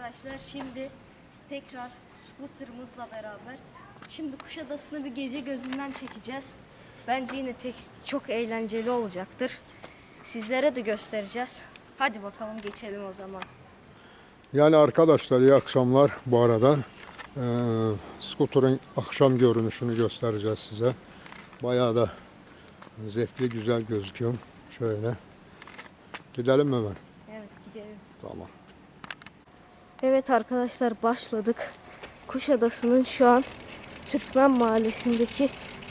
arkadaşlar şimdi tekrar scooterımızla beraber şimdi Kuşadası'nı bir gece gözünden çekeceğiz. Bence yine tek çok eğlenceli olacaktır. Sizlere de göstereceğiz. Hadi bakalım geçelim o zaman. Yani arkadaşlar iyi akşamlar bu arada. Ee, skuterın akşam görünüşünü göstereceğiz size. Bayağı da zevkli güzel gözüküyor. Şöyle. Gidelim mi hemen? Evet gidelim. Tamam. Evet arkadaşlar başladık. Kuşadası'nın şu an Türkmen Mahallesi'ndeki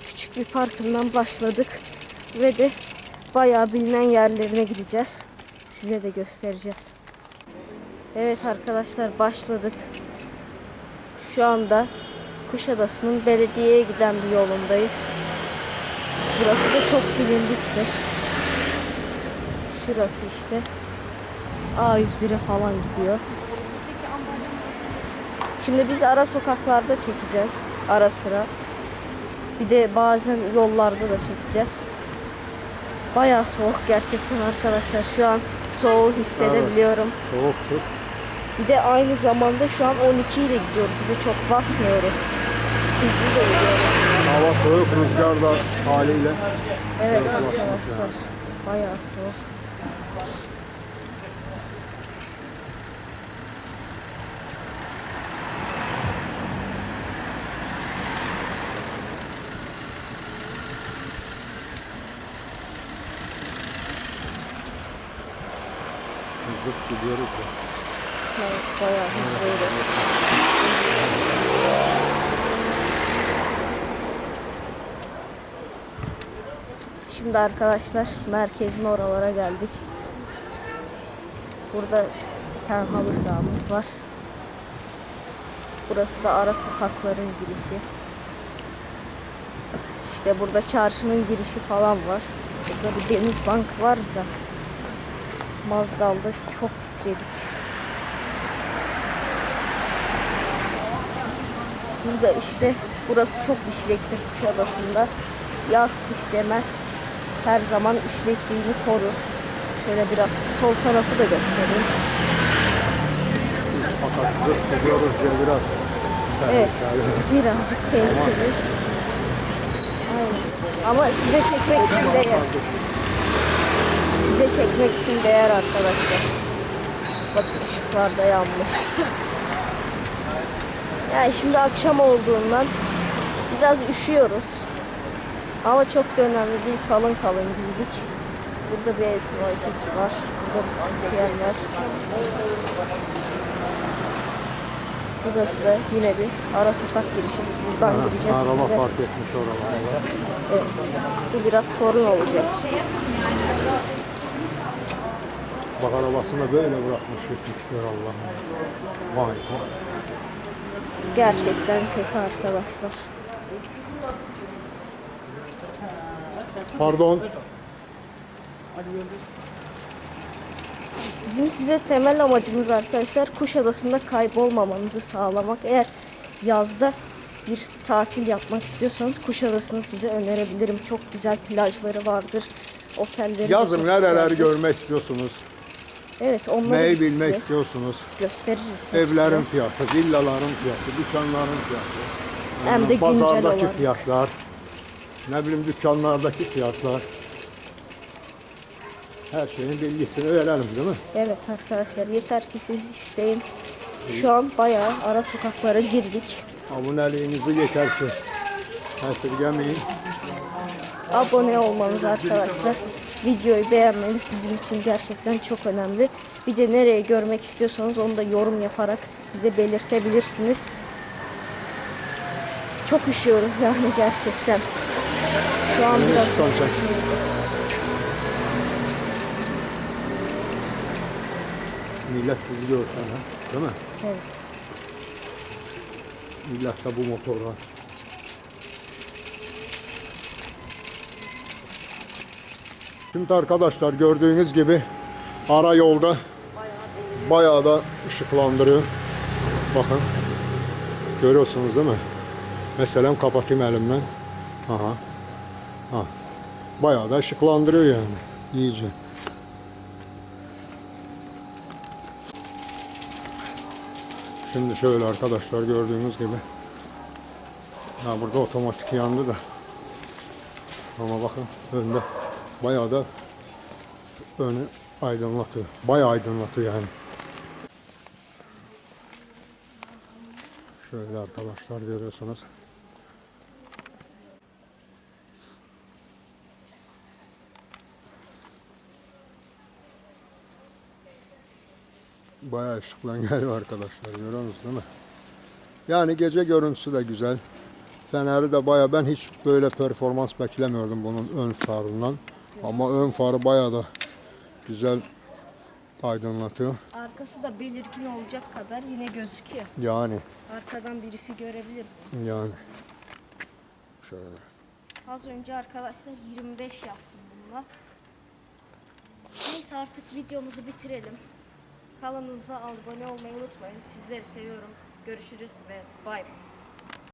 küçük bir parkından başladık. Ve de bayağı bilinen yerlerine gideceğiz. Size de göstereceğiz. Evet arkadaşlar başladık. Şu anda Kuşadası'nın belediyeye giden bir yolundayız. Burası da çok bilindiktir. Şurası işte. A101'e falan gidiyor. Şimdi biz ara sokaklarda çekeceğiz ara sıra. Bir de bazen yollarda da çekeceğiz. Bayağı soğuk gerçekten arkadaşlar. Şu an soğuğu hissedebiliyorum. Soğuktur. Bir de aynı zamanda şu an 12 ile gidiyoruz ve çok basmıyoruz. Hızlı da gidiyoruz. Hava soğuk, rüzgar da haliyle. Evet Evet, arkadaşlar. Bayağı soğuk. Hızlı gidiyoruz da. Evet bayağı hızlıydı. Şimdi arkadaşlar merkezin oralara geldik. Burada bir tane halı sahamız var. Burası da ara sokakların girişi. İşte burada çarşının girişi falan var. Burada bir deniz bank var da Mazgal'da çok titredik. Burada işte burası çok işlektir Kuşadası'nda. Yaz kış demez. Her zaman işlekliğini korur. Şöyle biraz sol tarafı da göstereyim. Biraz. Evet. Birazcık tehlikeli. Ama size çekmek için. Size çekmek için değer arkadaşlar. Bakın ışıklar da yanmış. yani şimdi akşam olduğundan biraz üşüyoruz. Ama çok da önemli değil. Kalın kalın giydik. Burada bir SY2 var. Burada bir çift var. Burası da yine bir ara sokak girişi. Buradan gireceğiz. Araba şimdi. park etmiş oralara. Evet. Bu biraz sorun olacak. Bak arabasını böyle bırakmış gitmişler Allah'ım. Vay vay. Gerçekten kötü arkadaşlar. Pardon. Bizim size temel amacımız arkadaşlar Kuşadası'nda kaybolmamanızı sağlamak. Eğer yazda bir tatil yapmak istiyorsanız Kuşadası'nı size önerebilirim. Çok güzel plajları vardır. Otelleri Yazın nereler görmek istiyorsunuz? Evet onları Neyi biz bilmek size istiyorsunuz? gösteririz. hepsini. Evlerin fiyatı, villaların fiyatı, dükkanların fiyatı. Hem de güncel Pazardaki fiyatlar. Ne bileyim dükkanlardaki fiyatlar. Her şeyin bilgisini verelim değil mi? Evet arkadaşlar yeter ki siz isteyin. Şu an bayağı ara sokaklara girdik. Aboneliğinizi yeter ki esirgemeyin. abone olmanız arkadaşlar. Videoyu beğenmeniz bizim için gerçekten çok önemli. Bir de nereye görmek istiyorsanız onu da yorum yaparak bize belirtebilirsiniz. Çok üşüyoruz yani gerçekten. Şu an biraz. Millet bizi görsen ha, değil mi? evet. Millet de bu motorlar. Şimdi arkadaşlar gördüğünüz gibi ara yolda bayağı da ışıklandırıyor. Bakın. Görüyorsunuz değil mi? Mesela kapatayım elimden. Aha. Ha. Bayağı da ışıklandırıyor yani. İyice. Şimdi şöyle arkadaşlar gördüğünüz gibi. Ha burada otomatik yandı da. Ama bakın önde bayağı da önü aydınlatıyor. Bayağı aydınlatıyor yani. Şöyle arkadaşlar görüyorsunuz. Bayağı ışıkla geliyor arkadaşlar görüyor musunuz değil mi? Yani gece görüntüsü de güzel. Feneri de bayağı ben hiç böyle performans beklemiyordum bunun ön farından. Ama ön farı bayağı da güzel aydınlatıyor. Arkası da belirgin olacak kadar yine gözüküyor. Yani Arkadan birisi görebilir. yani. Şöyle. Az önce arkadaşlar 25 yaptım bununla. Neyse artık videomuzu bitirelim. Kanalımıza abone olmayı unutmayın. Sizleri seviyorum. Görüşürüz ve bay bay.